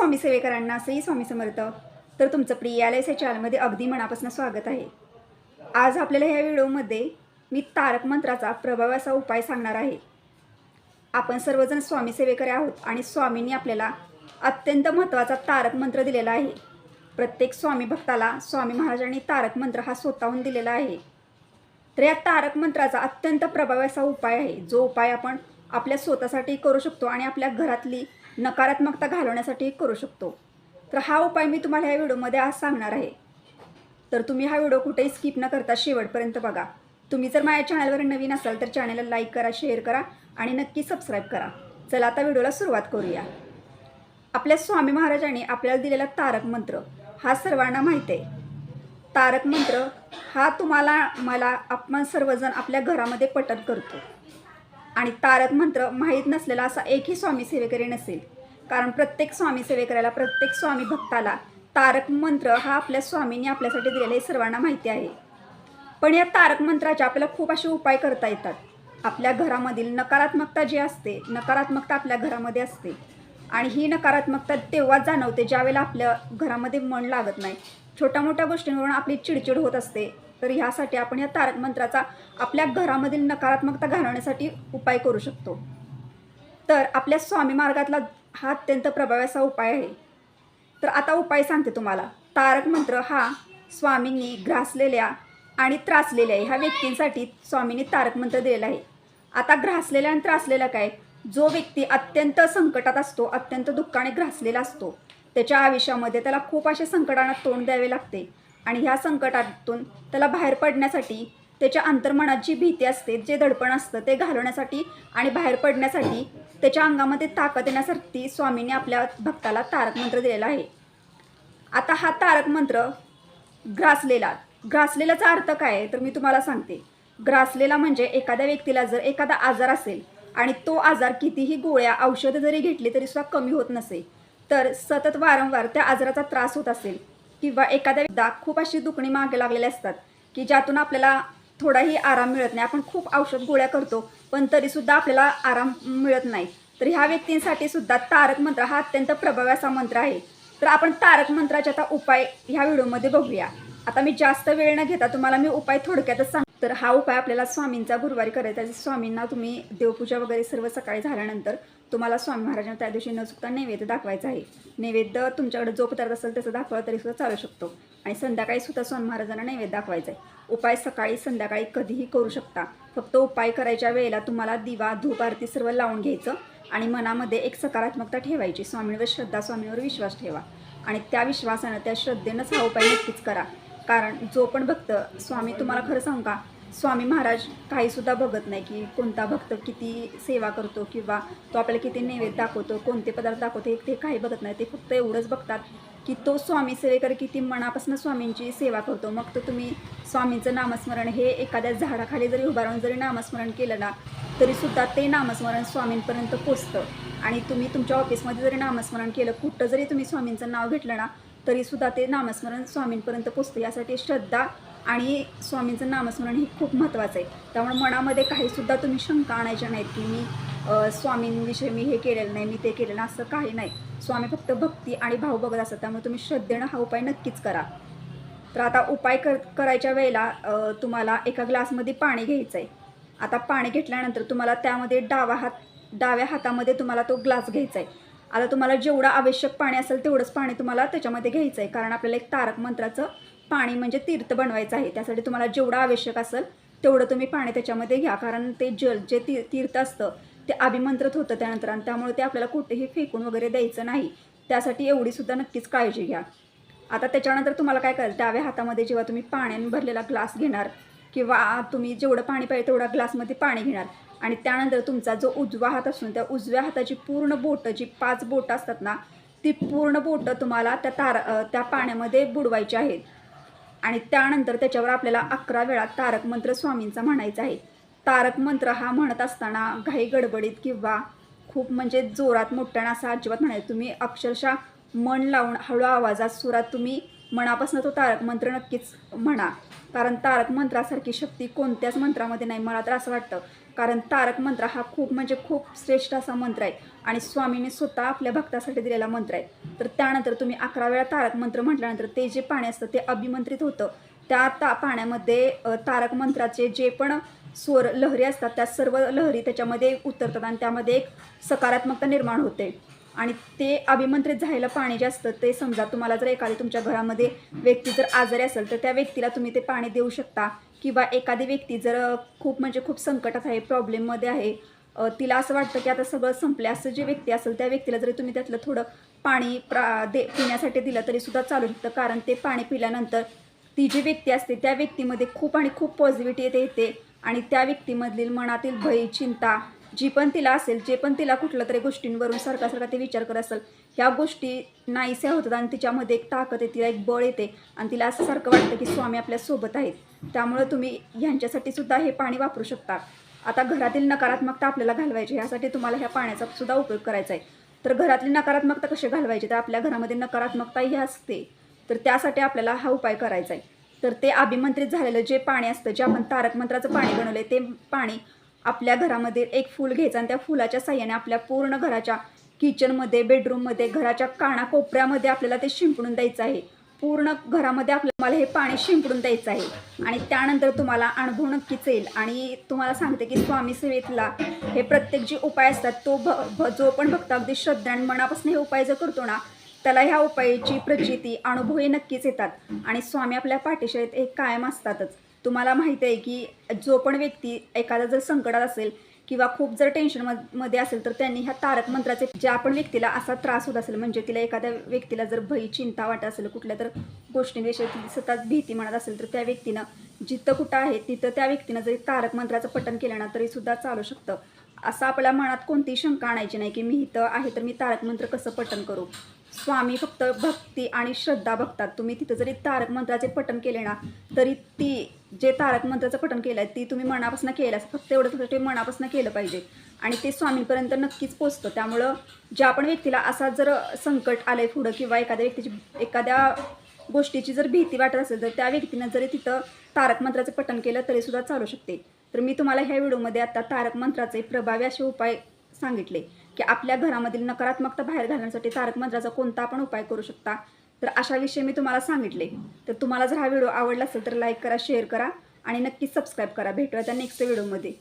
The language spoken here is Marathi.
स्वामी सेवेकरांना असंही स्वामी समर्थ तर तुमचं प्रिय आलयस चॅनलमध्ये अगदी मनापासून स्वागत आहे. आज आपल्याला ह्या व्हिडिओमध्ये मी तारक मंत्राचा प्रभाव असा उपाय सांगणार आहे. आपण सर्वजण स्वामी सेवेकरी आहोत आणि स्वामींनी आपल्याला अत्यंत महत्त्वाचा तारक मंत्र दिलेला आहे. प्रत्येक स्वामी भक्ताला स्वामी महाराजांनी तारक मंत्र हा स्वतःहून दिलेला आहे. तर या तारक मंत्राचा अत्यंत प्रभावी असा उपाय आहे. जो उपाय आपण आपल्या स्वतःसाठी करू शकतो आणि आपल्या घरातली नकारात्मकता घालवण्यासाठी करू शकतो. तर हा उपाय मी तुम्हाला ह्या व्हिडिओमध्ये आज सांगणार आहे. तर तुम्ही हा व्हिडिओ कुठेही स्किप न करता शेवटपर्यंत बघा. तुम्ही जर माझ्या चॅनलवर नवीन असाल तर चॅनलला लाईक करा शेअर करा आणि नक्की सबस्क्राईब करा. चला आता व्हिडिओला सुरुवात करूया. आपल्या स्वामी महाराजांनी आपल्याला दिलेला तारक मंत्र हा सर्वांना माहीत आहे. तारक मंत्र हा तुम्हाला मला आपण सर्वजण आपल्या घरामध्ये पठण करतो. आणि तारक मंत्र माहीत नसलेला असा एकही स्वामी सेवेकरी नसेल. कारण प्रत्येक स्वामी सेवेकऱ्याला प्रत्येक स्वामी भक्ताला तारक मंत्र हा आपल्या स्वामींनी आपल्यासाठी दिलेला हे सर्वांना माहिती आहे. पण या तारक मंत्राचे आपल्याला खूप असे उपाय करता येतात. आपल्या घरामधील नकारात्मकता जी असते नकारात्मकता आपल्या घरामध्ये असते. आणि ही नकारात्मकता तेव्हाच जाणवते ज्यावेळेला आपल्या घरामध्ये मन लागत नाही. छोट्या मोठ्या गोष्टींवरून आपली चिडचिड होत असते. तर ह्यासाठी आपण या तारक मंत्राचा आपल्या घरामधील नकारात्मकता घालवण्यासाठी उपाय करू शकतो. तर आपल्या स्वामी मार्गातला हा अत्यंत प्रभावी असा उपाय आहे. तर आता उपाय सांगते तुम्हाला. तारक मंत्र हा स्वामींनी ग्रासलेल्या आणि त्रासलेल्या ह्या व्यक्तींसाठी स्वामींनी तारक मंत्र दिलेला आहे. आता ग्रासलेल्या आणि त्रासलेला काय? जो व्यक्ती अत्यंत संकटात असतो अत्यंत दुःखाने ग्रासलेला असतो त्याच्या आयुष्यामध्ये त्याला खूप अशा संकटांना तोंड द्यावे लागते. आणि ह्या संकटातून त्याला बाहेर पडण्यासाठी त्याच्या अंतर्मनात जी भीती असते जे दडपण असतं ते घालवण्यासाठी आणि बाहेर पडण्यासाठी त्याच्या अंगामध्ये ताकद येण्यासाठी स्वामींनी आपल्या भक्ताला तारक मंत्र दिलेला आहे. आता हा तारक मंत्र ग्रासलेला. ग्रासलेल्याचा अर्थ काय आहे? तर मी तुम्हाला सांगते. ग्रासलेला म्हणजे एखाद्या व्यक्तीला जर एखादा आजार असेल आणि तो आजार कितीही गोळ्या औषधं जरी घेतली तरी सुद्धा कमी होत नसेल तर सतत वारंवार त्या आजाराचा त्रास होत असेल. किंवा एखाद्या व्यक्तीला खूप अशी दुखणी मागे लागलेली असतात की ज्यातून आपल्याला थोडाही आराम मिळत नाही. आपण खूप औषध गोळ्या करतो पण तरीसुद्धा आपल्याला आराम मिळत नाही. तर ह्या व्यक्तींसाठी सुद्धा तारक मंत्र हा अत्यंत प्रभावी असा मंत्र आहे. तर आपण तारक मंत्राचे आता उपाय ह्या व्हिडिओमध्ये बघूया. आता मी जास्त वेळ न घेता तुम्हाला मी उपाय थोडक्यातच सांग तर हा उपाय आपल्याला स्वामींचा गुरुवारी करायचा आहे. स्वामींना तुम्ही देवपूजा वगैरे सर्व सकाळी झाल्यानंतर तुम्हाला स्वामी महाराजांना त्या दिवशी न चुकता नैवेद्य दाखवायचा आहे. नैवेद्य तुमच्याकडे जो पदार्थ असेल त्याचं दाखवा तरी सुद्धा चालू शकतो. आणि संध्याकाळी सुद्धा स्वामी महाराजांना नैवेद्य दाखवायचा आहे. उपाय सकाळी संध्याकाळी कधीही करू शकता. फक्त उपाय करायच्या वेळेला तुम्हाला दिवा धूप आरती सर्व लावून घ्यायचं आणि मनामध्ये एक सकारात्मकता ठेवायची. स्वामींवर श्रद्धा स्वामींवर विश्वास ठेवा. आणि त्या विश्वासानं त्या श्रद्धेनंच हा उपाय नक्कीच करा. कारण जो पण भक्त स्वामी तुम्हाला खरं सांगू का? स्वामी महाराज काहीसुद्धा बघत नाही की कोणता भक्त किती सेवा करतो किंवा तो आपल्याला किती नैवेद्य दाखवतो कोणते पदार्थ दाखवतो ते काही बघत नाही. ते फक्त एवढंच बघतात की तो स्वामी सेवेकर किती मनापासून स्वामींची सेवा करतो. मग तर तुम्ही स्वामींचं नामस्मरण हे एखाद्या झाडाखाली जरी उभारून राहून जरी नामस्मरण केलं ना तरीसुद्धा ते नामस्मरण स्वामींपर्यंत पोचतं. आणि तुम्ही तुमच्या ऑफिसमध्ये जरी नामस्मरण केलं कुठं जरी तुम्ही स्वामींचं नाव घेतलं ना तरीसुद्धा ते नामस्मरण स्वामींपर्यंत पोचतं. यासाठी श्रद्धा आणि स्वामींचं नामस्मरण हे खूप महत्त्वाचं आहे. त्यामुळे मनामध्ये काहीसुद्धा तुम्ही शंका आणायच्या नाहीत की मी स्वामींविषयी मी हे केलेलं नाही मी ते केलेलं असं काही नाही. स्वामी फक्त भक्ती आणि भाव बघत असतात. त्यामुळे तुम्ही श्रद्धेनं हा उपाय नक्कीच करा. तर आता उपाय कर करायच्या वेळेला तुम्हाला एका ग्लासमध्ये पाणी घ्यायचं आहे आता पाणी घेतल्यानंतर तुम्हाला त्यामध्ये डावा हात डाव्या हातामध्ये तुम्हाला तो ग्लास घ्यायचा आहे आता तुम्हाला जेवढं आवश्यक पाणी असेल तेवढंच पाणी तुम्हाला त्याच्यामध्ये घ्यायचं आहे कारण आपल्याला एक तारक मंत्राचं पाणी म्हणजे तीर्थ बनवायचं आहे. त्यासाठी तुम्हाला जेवढं आवश्यक असेल तेवढं तुम्ही पाणी त्याच्यामध्ये घ्या. कारण ते जल जे ती तीर्थ असतं ते अभिमंत्रित होतं त्यानंतर आणि त्यामुळे ते आपल्याला कुठेही फेकून वगैरे द्यायचं नाही. त्यासाठी एवढीसुद्धा नक्कीच काळजी घ्या. आता त्याच्यानंतर तुम्हाला काय करायचं डाव्या हातामध्ये जेव्हा तुम्ही पाण्याने भरलेला ग्लास घेणार किंवा तुम्ही जेवढं पाणी पाहिजे तेवढा ग्लासमध्ये पाणी घेणार. आणि त्यानंतर तुमचा जो उजवा हात असून त्या उजव्या हाताची पूर्ण बोटं जी पाच बोटं असतात ना ती पूर्ण बोटं तुम्हाला त्या तार त्या पाण्यामध्ये बुडवायची आहेत. आणि त्यानंतर त्याच्यावर आपल्याला अकरा वेळा तारक मंत्र स्वामींचा म्हणायचा आहे. तारक मंत्र हा म्हणत असताना घाई गडबडीत किंवा खूप म्हणजे जोरात मोठ्यानं असा अजिबात म्हणायचं. तुम्ही अक्षरशः मन लावून हळू आवाजात सुरात तुम्ही मनापासून तो तारक मंत्र नक्कीच म्हणा. कारण तारक मंत्रासारखी शक्ती कोणत्याच मंत्रामध्ये नाही. मला तर असं वाटतं कारण तारक मंत्र हा खूप म्हणजे खूप श्रेष्ठ असा मंत्र आहे. आणि स्वामीने स्वतः आपल्या भक्तासाठी दिलेला मंत्र आहे. तर त्यानंतर तुम्ही अकरा वेळा तारक मंत्र म्हटल्यानंतर ते जे पाणी असतं ते अभिमंत्रित होतं. त्या ता पाण्यामध्ये तारक मंत्राचे जे पण स्वर लहरी असतात त्या सर्व लहरी त्याच्यामध्ये उतरतात आणि त्यामध्ये एक सकारात्मकता निर्माण होते. आणि ते अभिमंत्रित झालेलं पाणी जे असतं ते समजा तुम्हाला जर एखादी तुमच्या घरामध्ये व्यक्ती जर आजारी असेल तर त्या व्यक्तीला तुम्ही ते पाणी देऊ शकता. किंवा एखादी व्यक्ती जर खूप म्हणजे खूप संकटात आहे प्रॉब्लेममध्ये आहे तिला असं वाटतं की आता सगळं संपले असं जे व्यक्ती असेल त्या व्यक्तीला जरी तुम्ही त्यातलं थोडं पाणी प्रा दे पिण्यासाठी दिलं तरी सुद्धा चालू शकतं. कारण ते पाणी पिल्यानंतर ती जी व्यक्ती असते त्या व्यक्तीमध्ये खूप आणि खूप पॉझिटिव्हिटी येते येते. आणि त्या व्यक्तीमधील मनातील भय चिंता जी पण तिला असेल जे पण तिला कुठल्या तरी गोष्टींवरून सारखा सारखा ते विचार करत असेल ह्या गोष्टी नाहीशा होतात आणि तिच्यामध्ये एक ताकद येते तिला एक बळ येते आणि तिला असं सारखं वाटतं की स्वामी आपल्यासोबत आहेत. त्यामुळं तुम्ही ह्यांच्यासाठी सुद्धा हे पाणी वापरू शकता. आता घरातील नकारात्मकता आपल्याला घालवायची ह्यासाठी तुम्हाला ह्या पाण्याचा सुद्धा उपयोग करायचा आहे. तर घरातली नकारात्मकता कशी घालवायची? तर आपल्या घरामध्ये नकारात्मकता ही असते. तर त्यासाठी आपल्याला हा उपाय करायचा आहे. तर ते अभिमंत्रित झालेलं जे पाणी असतं जे आपण तारक मंत्राचं पाणी बनवलं ते पाणी आपल्या घरामध्ये एक फूल घ्यायचं आणि त्या फुलाच्या साह्याने आपल्या पूर्ण घराच्या किचनमध्ये बेडरूममध्ये घराच्या कानाकोपऱ्यामध्ये आपल्याला ते शिंपडून द्यायचं आहे. पूर्ण घरामध्ये आपल्याला हे पाणी शिंपडून द्यायचं आहे. आणि त्यानंतर तुम्हाला अनुभव नक्कीच येईल. आणि तुम्हाला सांगते की स्वामी सेवेतला हे प्रत्येक जे उपाय असतात तो भ भ- जो पण भक्त अगदी श्रद्धा आणि मनापासून हे उपाय जर करतो ना त्याला ह्या उपायाची प्रचिती अनुभव हे नक्कीच येतात. आणि स्वामी आपल्या पाठीशाळेत हे कायम असतातच. तुम्हाला माहिती आहे की जो पण व्यक्ती एखादा जर संकटात असेल किंवा खूप जर टेन्शनमध्ये असेल तर त्यांनी ह्या तारक मंत्राचे ज्या आपण व्यक्तीला असा त्रास होत असेल म्हणजे तिला एखाद्या व्यक्तीला जर भय चिंता वाटत असेल कुठल्या तर गोष्टींविषयी ती सतत भीती म्हणत असेल तर त्या व्यक्तीनं जिथं कुठं आहे तिथं त्या व्यक्तीनं जरी तारक मंत्राचं पठण केलं ना तरी सुद्धा चालू शकतं. असं आपल्या मनात कोणतीही शंका आणायची नाही की मी इथं आहे तर मी तारक मंत्र कसं पठण करू? स्वामी फक्त भक्ती आणि श्रद्धा बघतात. तुम्ही तिथं जरी तारक मंत्राचे पठण केले ना तरी ती जे तारक मंत्राचं पठण केलं आहे ती तुम्ही मनापासून केलं फक्त एवढं फक्त ते मनापासून केलं पाहिजे. आणि ते स्वामींपर्यंत नक्कीच पोचतं. त्यामुळं ज्या पण व्यक्तीला असा जर संकट आलं आहे पुढं किंवा एखाद्या व्यक्तीची एखाद्या गोष्टीची जर भीती वाटत असेल तर त्या व्यक्तीनं जरी तिथं तारक मंत्राचं पठण केलं तरीसुद्धा चालू शकते. तर मी तुम्हाला ह्या व्हिडिओमध्ये आता तारक मंत्राचे प्रभावी असे उपाय सांगितले की आपल्या घरामधील नकारात्मकता बाहेर घालण्यासाठी तारक मंत्राचा कोणता पण उपाय करू शकता? तर अशाविषयी मी तुम्हाला सांगितले. तर तुम्हाला जर हा व्हिडिओ आवडला असेल तर लाईक करा शेअर करा आणि नक्कीच सबस्क्राईब करा. भेटूया त्या नेक्स्ट व्हिडिओमध्ये.